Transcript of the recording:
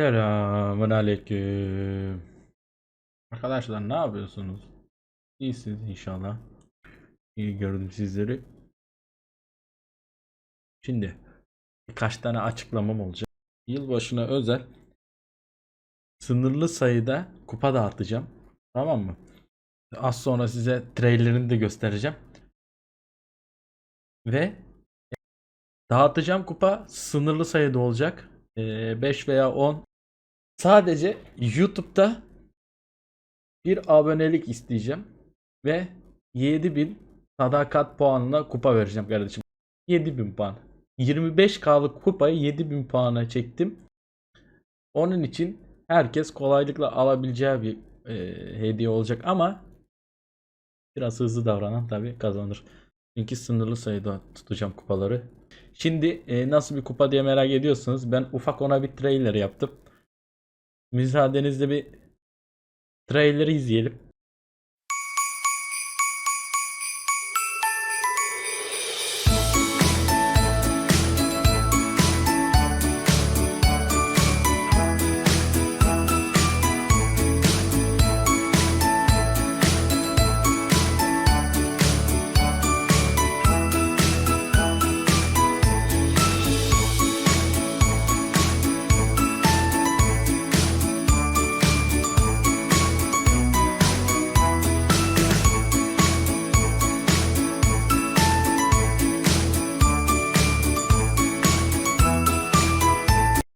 Selamun aleyküm. Arkadaşlar ne yapıyorsunuz? İyisiniz inşallah. İyi gördüm sizleri. Şimdi birkaç tane açıklamam olacak. Yılbaşına özel sınırlı sayıda kupa dağıtacağım. Tamam mı? Az sonra size trailerini de göstereceğim. Ve dağıtacağım kupa sınırlı sayıda olacak. 5 veya 10 Sadece YouTube'da bir abonelik isteyeceğim ve 7000 sadakat puanına kupa vereceğim kardeşim. 7000 puan. 25K'lık kupayı 7000 puana çektim. Onun için herkes kolaylıkla alabileceği bir e, hediye olacak ama biraz hızlı davranan tabii kazanır. Çünkü sınırlı sayıda tutacağım kupaları. Şimdi e, nasıl bir kupa diye merak ediyorsunuz. Ben ufak ona bir trailer yaptım. Müsaadenizle bir trailer'ı izleyelim.